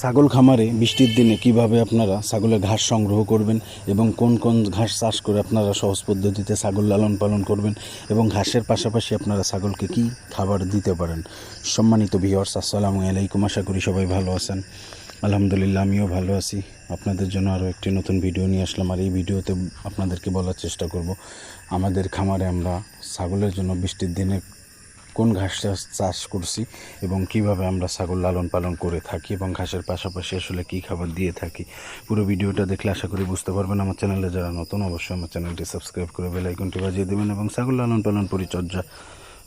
ছাগল খামারে বৃষ্টির দিনে কীভাবে আপনারা ছাগলের ঘাস সংগ্রহ করবেন এবং কোন কোন ঘাস চাষ করে আপনারা সহজ পদ্ধতিতে ছাগল লালন পালন করবেন এবং ঘাসের পাশাপাশি আপনারা ছাগলকে কি খাবার দিতে পারেন? সম্মানিত ভিওর্স আসসালামু আলাইকুম। আশা করি সবাই ভালো আছেন। আলহামদুলিল্লাহ, আমিও ভালো আছি। আপনাদের জন্য আরও একটি নতুন ভিডিও নিয়ে আসলাম। আর এই ভিডিওতে আপনাদেরকে বলার চেষ্টা করব, আমাদের খামারে আমরা ছাগলের জন্য বৃষ্টির দিনে কোন ঘাস চাষ- করছি এবং কীভাবে আমরা ছাগল লালন পালন করে থাকি এবং ঘাসের পাশাপাশি আসলে কী খাবার দিয়ে থাকি, পুরো ভিডিওটা দেখলে আশা করি বুঝতে পারবেন। আমার চ্যানেলে যারা নতুন, অবশ্যই আমার চ্যানেলটি সাবস্ক্রাইব করে বেল আইকনটি বাজিয়ে দেবেন এবং ছাগল লালন পালন পরিচর্যা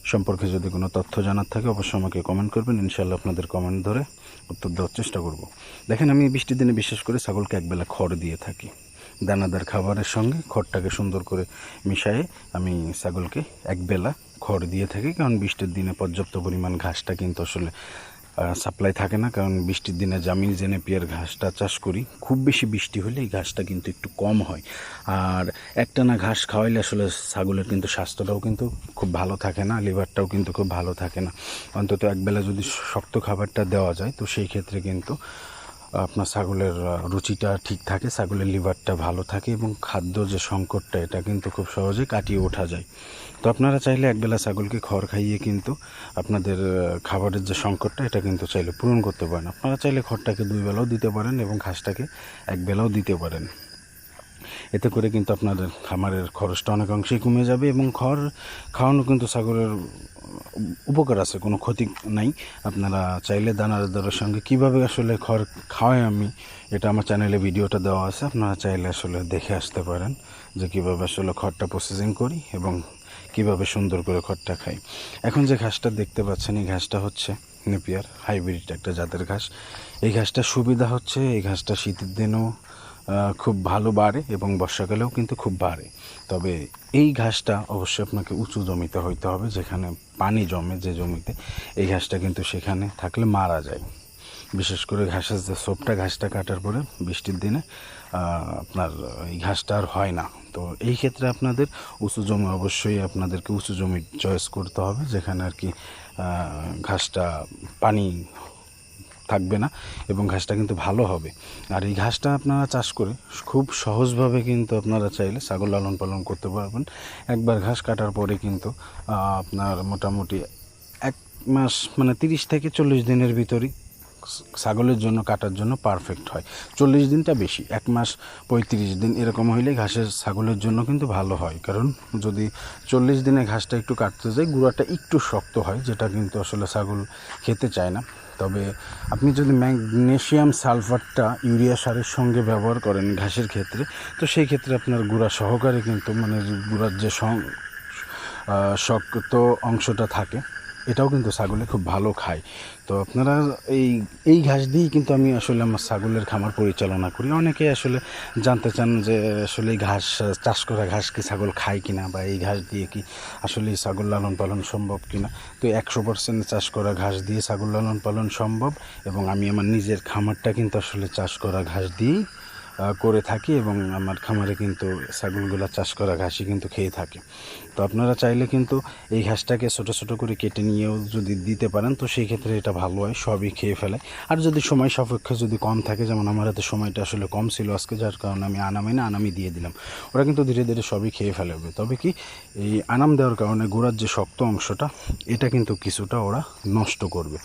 সম্পর্কে যদি কোনো তথ্য জানার থাকে, অবশ্যই আমাকে কমেন্ট করবেন। ইনশাল্লাহ আপনাদের কমেন্ট ধরে উত্তর দেওয়ার চেষ্টা করব। দেখেন, আমি বৃষ্টির দিনে বিশেষ করে ছাগলকে একবেলা খড় দিয়ে থাকি। দানাদার খাবারের সঙ্গে খড়টাকে সুন্দর করে মিশিয়ে আমি ছাগলকে একবেলা খড় দিয়ে থাকি, কারণ বৃষ্টির দিনে পর্যাপ্ত পরিমাণ ঘাসটা কিন্তু আসলে সাপ্লাই থাকে না। কারণ বৃষ্টির দিনে জামিন জেনে পিয়ার ঘাসটা চাষ করি, খুব বেশি বৃষ্টি হলে এই ঘাসটা কিন্তু একটু কম হয়। আর একটানা ঘাস খাওয়াইলে আসলে ছাগলের কিন্তু স্বাস্থ্যটাও কিন্তু খুব ভালো থাকে না, লিভারটাও কিন্তু খুব ভালো থাকে না। অন্তত একবেলা যদি শক্ত খাবারটা দেওয়া যায়, তো সেই ক্ষেত্রে কিন্তু আপনার ছাগলের রুচিটা ঠিক থাকে, ছাগলের লিভারটা ভালো থাকে এবং খাদ্য যে সংকটটা, এটা কিন্তু খুব সহজে কাটিয়ে ওঠা যায়। তো আপনারা চাইলে একবেলা ছাগলকে খড় খাইয়ে কিন্তু আপনাদের খাবারের যে সংকটটা, এটা কিন্তু চাইলে পূরণ করতে পারেন। আপনারা চাইলে খড়টাকে দুই বেলাও দিতে পারেন এবং ঘাসটাকে একবেলাও দিতে পারেন। এতে করে কিন্তু আপনাদের খামারের খরচটা অনেকাংশেই কমে যাবে এবং খড় খাওয়ানো কিন্তু ছাগলের উপকার আছে, কোনো ক্ষতি নাই। আপনারা চাইলে দানার দরের সঙ্গে কীভাবে আসলে খড় খাওয়াই আমি, এটা আমার চ্যানেলে ভিডিওটা দেওয়া আছে, আপনারা চাইলে আসলে দেখে আসতে পারেন যে কীভাবে আসলে খড়টা প্রসেসিং করি এবং কীভাবে সুন্দর করে খড়টা খাই। এখন যে ঘাসটা দেখতে পাচ্ছেন, এই ঘাসটা হচ্ছে নেপিয়ার হাইব্রিড একটা জাতের ঘাস। এই ঘাসটা সুবিধা হচ্ছে, এই ঘাসটা শীতের দিনেও খুব ভালো বাড়ে এবং বর্ষাকালেও কিন্তু খুব বাড়ে। তবে এই ঘাসটা অবশ্যই আপনাকে উঁচু জমিতে হইতে হবে, যেখানে পানি জমে যে জমিতে। এই ঘাসটা কিন্তু সেখানে থাকলে মারা যায়। বিশেষ করে ঘাসের যে সোপটা, ঘাসটা কাটার পরে বৃষ্টির দিনে আপনার এই ঘাসটা আর হয় না। তো এই ক্ষেত্রে আপনাদের উঁচু জমি, অবশ্যই আপনাদেরকে উঁচু জমি চয়েস করতে হবে, যেখানে আর কি ঘাসটা পানি থাকবে না এবং ঘাসটা কিন্তু ভালো হবে। আর এই ঘাসটা আপনারা চাষ করে খুব সহজভাবে কিন্তু আপনারা চাইলে ছাগল লালন পালন করতে পারবেন। একবার ঘাস কাটার পরে কিন্তু আপনার মোটামুটি এক মাস মানে তিরিশ থেকে চল্লিশ দিনের ভিতরেই ছাগলের জন্য, কাটার জন্য পারফেক্ট হয়। চল্লিশ দিনটা বেশি, এক মাস পঁয়ত্রিশ দিন এরকম হইলে ঘাসের ছাগলের জন্য কিন্তু ভালো হয়। কারণ যদি চল্লিশ দিনে ঘাসটা একটু কাটতে যায় গুঁড়াটা একটু শক্ত হয়, যেটা কিন্তু আসলে ছাগল খেতে চায় না। তবে আপনি যদি ম্যাগনেশিয়াম সালফারটা ইউরিয়া সারের সঙ্গে ব্যবহার করেন ঘাসের ক্ষেত্রে, তো সেই ক্ষেত্রে আপনার গুঁড়া সহকারে কিন্তু মানে গুঁড়ার যে শক্ত অংশটা থাকে এটাও কিন্তু ছাগলে খুব ভালো খায়। তো আপনারা এই এই ঘাস দিয়েই কিন্তু আমি আসলে আমার ছাগলের খামার পরিচালনা করি। অনেকে আসলে জানতে চান যে আসলে এই ঘাস, চাষ করা ঘাস কি ছাগল খায় কিনা বা এই ঘাস দিয়ে কি আসলে ছাগল লালন পালন সম্ভব কিনা? তো একশো পার্সেন্ট চাষ করা ঘাস দিয়ে ছাগল লালন পালন সম্ভব এবং আমি আমার নিজের খামারটা কিন্তু আসলে চাষ করা ঘাস দিয়েই করে থাকি এবং আমার খামারে কিন্তু ছাগলগুলো চাষ করা ঘাসই কিন্তু খেয়ে থাকে। তো আপনারা চাইলে কিন্তু এই ঘাসটাকে ছোটো ছোটো করে কেটে নিয়েও যদি দিতে পারেন, তো সেই ক্ষেত্রে এটা ভালো হয়, সবই খেয়ে ফেলে। আর যদি সময় সাপেক্ষ যদি কম থাকে, যেমন আমার হাতে সময়টা আসলে কম ছিল আজকে, যার কারণে আমি আনামে না আনামি দিয়ে দিলাম। ওরা কিন্তু ধীরে ধীরে সবই খেয়ে ফেলবে তবে কি এই আনাম দেওয়ার কারণে গোড়ার যে শক্ত অংশটা, এটা কিন্তু কিছুটা ওরা নষ্ট করবে।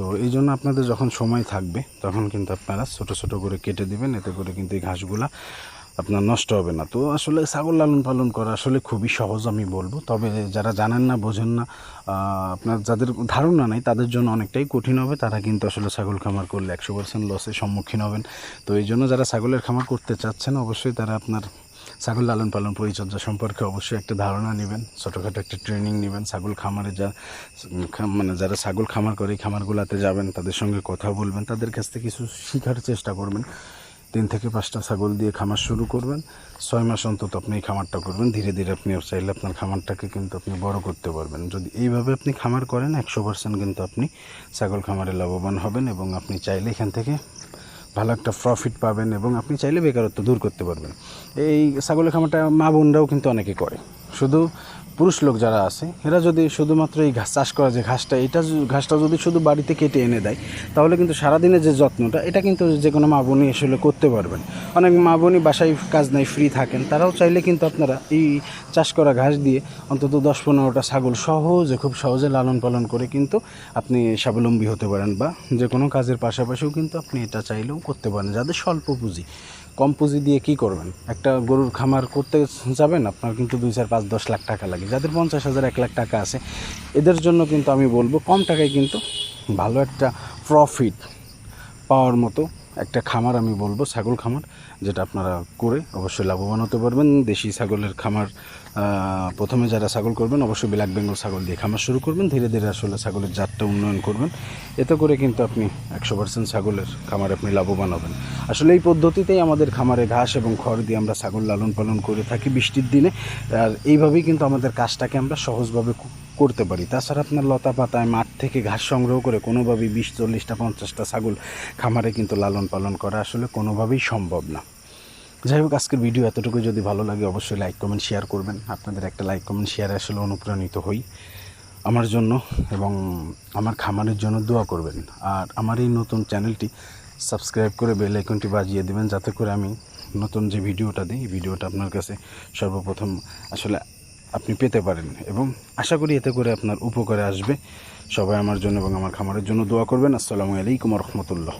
তো এই জন্য আপনাদের যখন সময় থাকবে, তখন কিন্তু আপনারা ছোটো ছোটো করে কেটে দিবেন, এতে করে কিন্তু এই ঘাসগুলা আপনার নষ্ট হবে না। তো আসলে ছাগল লালন পালন করা আসলে খুবই সহজ আমি বলব। তবে যারা জানেন না, বোঝেন না আপনার যাদের ধারণা নেই, তাদের জন্য অনেকটাই কঠিন হবে। তারা কিন্তু আসলে ছাগল খামার করলে একশো পার্সেন্ট লসের সম্মুখীন হবেন। তো এই জন্য যারা ছাগলের খামার করতে চাচ্ছেন, অবশ্যই তারা আপনার ছাগল লালন পালন পরিচর্যা সম্পর্কে অবশ্যই একটা ধারণা নেবেন। ছোটোখাটো একটা ট্রেনিং নেবেন। ছাগল খামারে যা মানে যারা ছাগল খামার করে, এই খামারগুলোতে যাবেন, তাদের সঙ্গে কথা বলবেন, তাদের কাছ থেকে কিছু শেখার চেষ্টা করবেন। তিন থেকে পাঁচটা ছাগল দিয়ে খামার শুরু করবেন। ছয় মাস অন্তত আপনি এই খামারটা করবেন। ধীরে ধীরে আপনি চাইলে আপনার খামারটাকে কিন্তু আপনি বড় করতে পারবেন। যদি এইভাবে আপনি খামার করেন, একশো পার্সেন্ট কিন্তু আপনি ছাগল খামারে লাভবান হবেন এবং আপনি চাইলে এখান থেকে ভালো একটা প্রফিট পাবেন এবং আপনি চাইলে বেকারত্ব দূর করতে পারবেন। এই ছাগলের খামারটা মা বোনরাও কিন্তু অনেকে করে। শুধু পুরুষ লোক যারা আছে, এরা যদি শুধুমাত্র এই ঘাস চাষ করা যে ঘাসটা, এটা ঘাসটা যদি শুধু বাড়িতে কেটে এনে দেয়, তাহলে কিন্তু সারাদিনের যে যত্নটা, এটা কিন্তু যে কোনো মা বোনই আসলে করতে পারবেন। অনেক মা বোনই বাসায় কাজ নাই ফ্রি থাকেন, তারাও চাইলে কিন্তু আপনারা এই চাষ করা ঘাস দিয়ে অন্তত দশ পনেরোটা ছাগল সহজে খুব সহজে লালন পালন করে কিন্তু আপনি স্বাবলম্বী হতে পারেন বা যে কোনো কাজের পাশাপাশিও কিন্তু আপনি এটা চাইলেও করতে পারেন, যাদের স্বল্প পুঁজি। কম পুঁজি দিয়ে কি করবেন? একটা গরুর খামার করতে যাবেন, আপনার কিন্তু দুই, চার, পাঁচ, দশ লাখ টাকা লাগে। যাদের পঞ্চাশ হাজার, এক লাখ টাকা আছে, এদের জন্য কিন্তু আমি বলব, কম টাকায় কিন্তু ভালো একটা প্রফিট পাওয়ার মতো একটা খামার আমি বলব, ছাগল খামার, যেটা আপনারা করে অবশ্যই লাভবান হতে পারবেন। দেশি ছাগলের খামার প্রথমে যারা ছাগল করবেন, অবশ্যই ব্ল্যাক বেঙ্গল ছাগল দিয়ে খামার শুরু করবেন। ধীরে ধীরে আসলে ছাগলের জাতটা উন্নয়ন করবেন। এতে করে কিন্তু আপনি একশো পার্সেন্ট ছাগলের খামারে আপনি লাভবান হবেন। আসলে এই পদ্ধতিতেই আমাদের খামারে ঘাস এবং খড় দিয়ে আমরা ছাগল লালন পালন করে থাকি বৃষ্টির দিনে। আর এইভাবেই কিন্তু আমাদের কাজটাকে আমরা সহজভাবে করতে পারি। তাছাড়া আপনার লতা পাতায় মাঠ থেকে ঘাস সংগ্রহ করে কোনোভাবেই বিশ, চল্লিশটা, পঞ্চাশটা ছাগল খামারে কিন্তু লালন পালন করা আসলে কোনোভাবেই সম্ভব না। যাই হোক, আজকের ভিডিও এতটুকু। যদি ভালো লাগে অবশ্যই লাইক, কমেন্ট, শেয়ার করবেন। আপনাদের একটা লাইক, কমেন্ট, শেয়ারে আসলে অনুপ্রাণিত হই আমার জন্য এবং আমার খামারের জন্য দোয়া করবেন। আর আমার এই নতুন চ্যানেলটি সাবস্ক্রাইব করে বেল আইকনটি বাজিয়ে দেবেন যাতে করে আমি নতুন যে ভিডিওটা দিই ভিডিওটা আপনার কাছে সর্বপ্রথম আসলে আপনি পেতে পারেন এবং আশা করি এতে করে আপনার উপকারে আসবে। সবাই আমার জন্য এবং আমার খামারের জন্য দোয়া করবেন। আসসালামু আলাইকুম রহমতুল্লাহ।